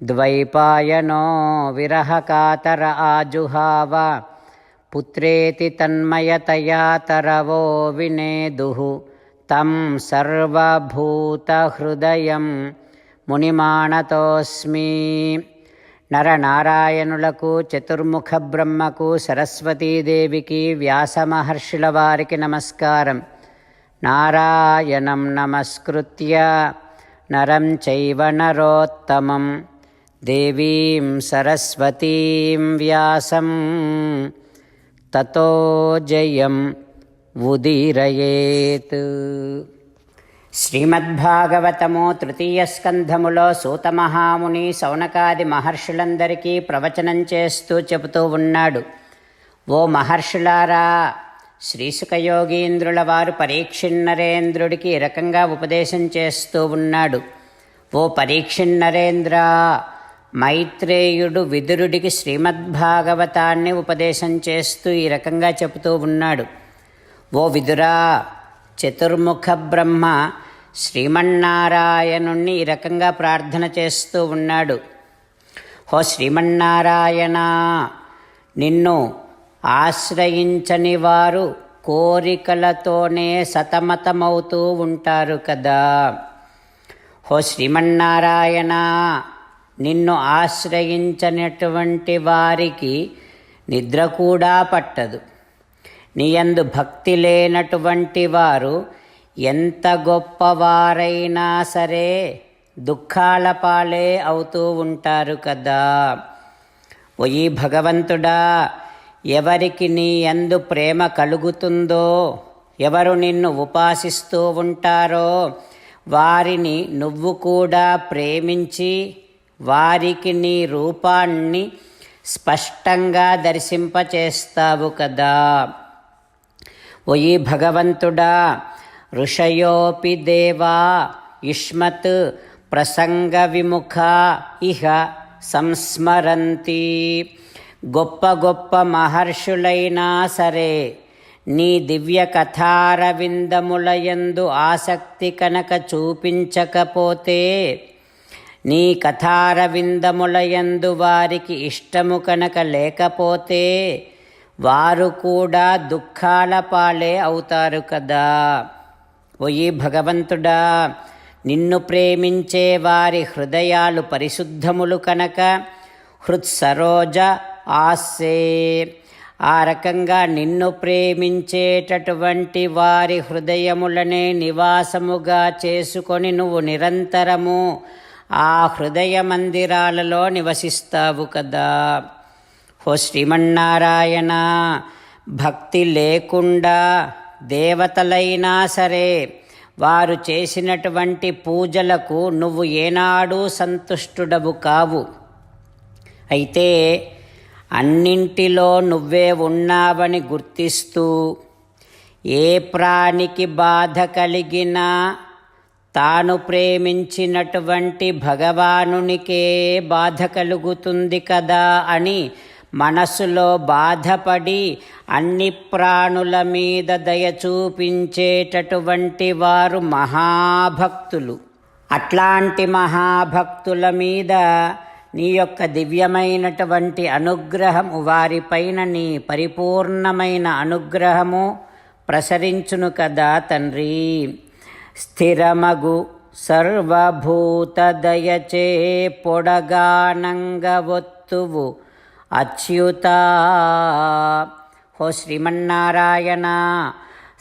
ద్వైపాయనో విరహకాతర ఆజుహావ పుత్రేతి తన్మయతయా తరవో వినేదుః తం సర్వభూతహృదయం మునిమాణతోస్మి నరనారాయణులకు చతుర్ముఖ బ్రహ్మకు సరస్వతీదేవికి వ్యాసమహర్షుల వారికి నమస్కారం నారాయణం నమస్కృత్య నరం చైవ నరోత్తమం దేవీం సరస్వతీం వ్యాసం తతో జయం ఉదీరయేత్ శ్రీమద్భాగవతము తృతీయ స్కంధములో సూతమహాముని సౌనకాది మహర్షులందరికీ ప్రవచనం చేస్తూ చెబుతూ ఉన్నాడు. ఓ మహర్షులారా శ్రీసుఖయోగీంద్రుల వారు పరీక్షిన్నరేంద్రుడికి ఈ రకంగా ఉపదేశం చేస్తూ ఉన్నాడు. ఓ పరీక్షిన్నరేంద్ర మైత్రేయుడు విదురుడికి శ్రీమద్భాగవతాన్ని ఉపదేశం చేస్తూ ఈ రకంగా చెబుతూ ఉన్నాడు. ఓ విదురా చతుర్ముఖ బ్రహ్మ శ్రీమన్నారాయణుణ్ణి ఈ రకంగా ప్రార్థన చేస్తూ ఉన్నాడు. ఓ శ్రీమన్నారాయణ నిన్ను ఆశ్రయించని వారు కోరికలతోనే సతమతమవుతూ ఉంటారు కదా. ఓ శ్రీమన్నారాయణ నిన్ను ఆశ్రయించనటువంటి వారికి నిద్ర కూడా పట్టదు. నీయందు భక్తి లేనటువంటి వారు ఎంత గొప్పవారైనా సరే దుఃఖాల పాలే అవుతూ ఉంటారు కదా. ఒయి భగవంతుడా ఎవరికి నీ ఎందు ప్రేమ కలుగుతుందో ఎవరు నిన్ను ఉపాసిస్తూ ఉంటారో వారిని నువ్వు కూడా ప్రేమించి వారికి నీ రూపాన్ని స్పష్టంగా దర్శింపచేస్తావు కదా. ఓయి భగవంతుడా ఋషయోపి దేవా యుష్మత్ ప్రసంగ విముఖ ఇహ సంస్మరంతి. గొప్ప గొప్ప మహర్షులైనా సరే నీ దివ్య కథారవిందములయందు ఆసక్తి కనుక చూపించకపోతే నీ కథారవిందములయందు వారికి ఇష్టము కనుక లేకపోతే వారు కూడా దుఃఖాల పాలే అవుతారు కదా. ఓయి భగవంతుడా నిన్ను ప్రేమించే వారి హృదయాలు పరిశుద్ధములు కనుక హృత్సరోజ ఆసే ఆ రకంగా నిన్ను ప్రేమించేటటువంటి వారి హృదయములనే నివాసముగా చేసుకొని నువ్వు నిరంతరము ఆ హృదయ మందిరాలలో నివసిస్తావు కదా. ఓ శ్రీమన్నారాయణ భక్తి లేకుండా దేవతలైనా సరే వారు చేసినటువంటి పూజలకు నువ్వు ఏనాడూ సంతుష్టుడవు కావు. అయితే అన్నింటిలో నువ్వే ఉన్నావని గుర్తిస్తూ ఏ ప్రాణికి బాధ కలిగినా తాను ప్రేమించినటువంటి భగవానునికే బాధ కలుగుతుంది కదా అని మనసులో బాధపడి అన్ని ప్రాణుల మీద దయ చూపించేటటువంటి వారు మహాభక్తులు. అట్లాంటి మహాభక్తుల మీద నీ యొక్క దివ్యమైనటువంటి అనుగ్రహము వారిపైన నీ పరిపూర్ణమైన అనుగ్రహము ప్రసరించును కదా తండ్రి. స్థిరమగు సర్వభూత దయచే పొడగానంగవొత్తువు అచ్యుత హో శ్రీమన్నారాయణ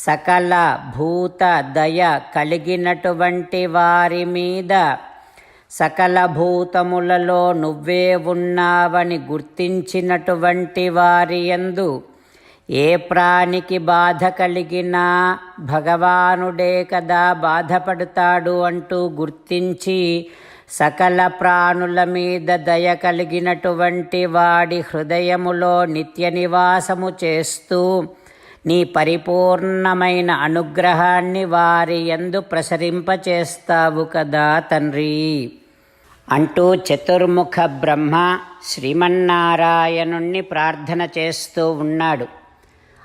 సకల భూత దయ కలిగినటువంటి వారి మీద సకల భూతములలో నువ్వే ఉన్నావని గుర్తించినటువంటి వారి యందు ఏ ప్రాణికి బాధ కలిగినా భగవానుడే కదా బాధపడతాడు అంటూ గుర్తించి సకల ప్రాణుల మీద దయ కలిగినటువంటి వాడి హృదయములో నిత్య నివాసము చేస్తూ నీ పరిపూర్ణమైన అనుగ్రహాన్ని వారి ఎందు ప్రసరింపచేస్తావు కదా తండ్రి అంటూ చతుర్ముఖ బ్రహ్మ శ్రీమన్నారాయణుణ్ణి ప్రార్థన చేస్తూ ఉన్నాడు.